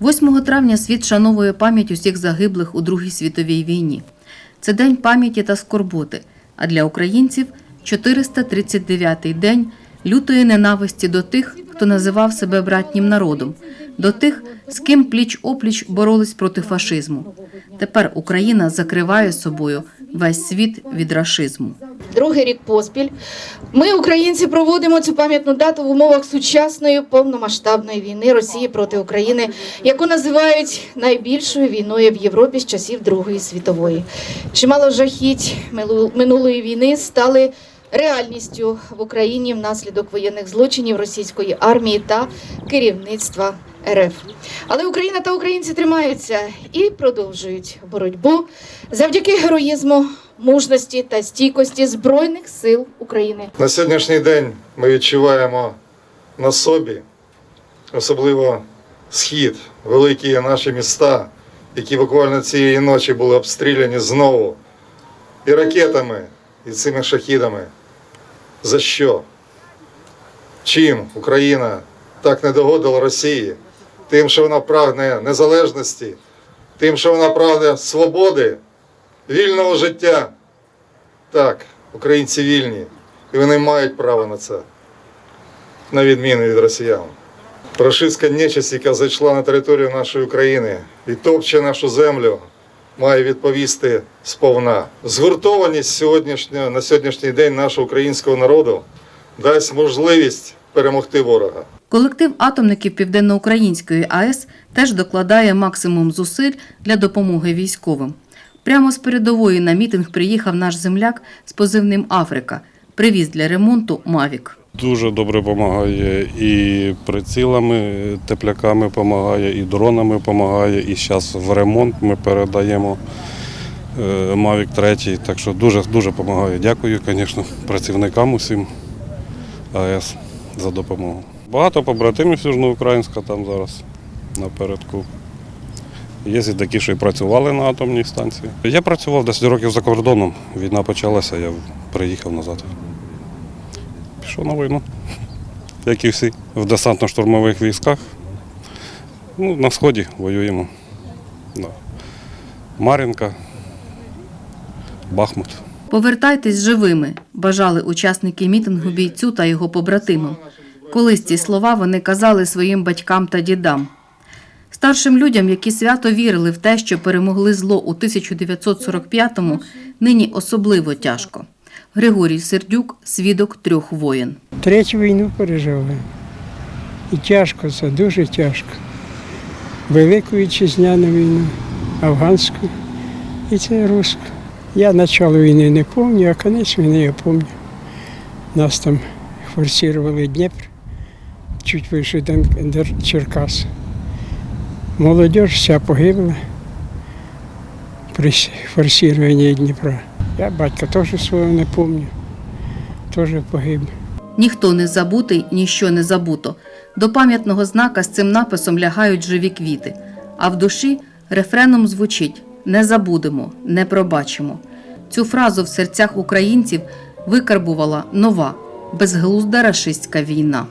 8 травня світ шановує пам'ять усіх загиблих у Другій світовій війні. Це день пам'яті та скорботи, а для українців 439-й день лютої ненависті до тих, хто називав себе братнім народом, до тих, з ким пліч опліч боролись проти фашизму. Тепер Україна закриває собою весь світ від рашизму. Другий рік поспіль ми, українці, проводимо цю пам'ятну дату в умовах сучасної повномасштабної війни Росії проти України, яку називають найбільшою війною в Європі з часів Другої світової. Чимало жахіть минулої війни стали реальністю в Україні внаслідок воєнних злочинів російської армії та керівництва РФ. Але Україна та українці тримаються і продовжують боротьбу завдяки героїзму, мужності та стійкості Збройних сил України. На сьогоднішній день ми відчуваємо на собі, особливо схід, великі наші міста, які буквально цієї ночі були обстріляні знову і ракетами, і цими шахідами. За що? Чим Україна так не догодила Росії? Тим, що вона прагне незалежності, тим, що вона прагне свободи, вільного життя. Так, українці вільні, і вони мають право на це, на відміну від росіян. Рашистська нечисть, яка зайшла на територію нашої України і топче нашу землю, має відповісти сповна. Згуртованість сьогоднішня, на сьогоднішній день нашого українського народу дасть можливість перемогти ворога. Колектив атомників Південноукраїнської АЕС теж докладає максимум зусиль для допомоги військовим. Прямо з передової на мітинг приїхав наш земляк з позивним Африка. Привіз для ремонту Мавік. Дуже добре допомагає і прицілами, тепляками допомагає, і дронами допомагає. І зараз в ремонт ми передаємо е, Mavic 3, так що дуже дуже допомагає. Дякую, звісно, працівникам усім АЕС за допомогу. Багато побратимів Южноукраїнська там зараз напередку. Є і такі, що і працювали на атомній станції. Я працював 10 років за кордоном. Війна почалася, я приїхав назад. Пішов на війну, як і всі, в десантно-штурмових військах. Ну, на сході воюємо. Да. Мар'їнка, Бахмут. Повертайтесь живими, бажали учасники мітингу бійцю та його побратимам. Колись ці слова вони казали своїм батькам та дідам. Старшим людям, які свято вірили в те, що перемогли зло у 1945-му, нині особливо тяжко. Григорій Сердюк, свідок трьох воєн. Третю війну пережили. І тяжко це, дуже тяжко. Велику вітчизняну війну, афганську і це руську. Я начало війни не пам'ятаю, а кінець війни я пам'ятаю. Нас там форсували Дніпр, чуть вище Черкас. Молодь вся погибла при форсуванні Дніпра. Я батька теж свого не пам'ятаю, теж погиб. Ніхто не забутий, ніщо не забуто. До пам'ятного знака з цим написом лягають живі квіти, а в душі рефреном звучить Не забудемо, не пробачимо. Цю фразу в серцях українців викарбувала нова, безглузда рашистська війна.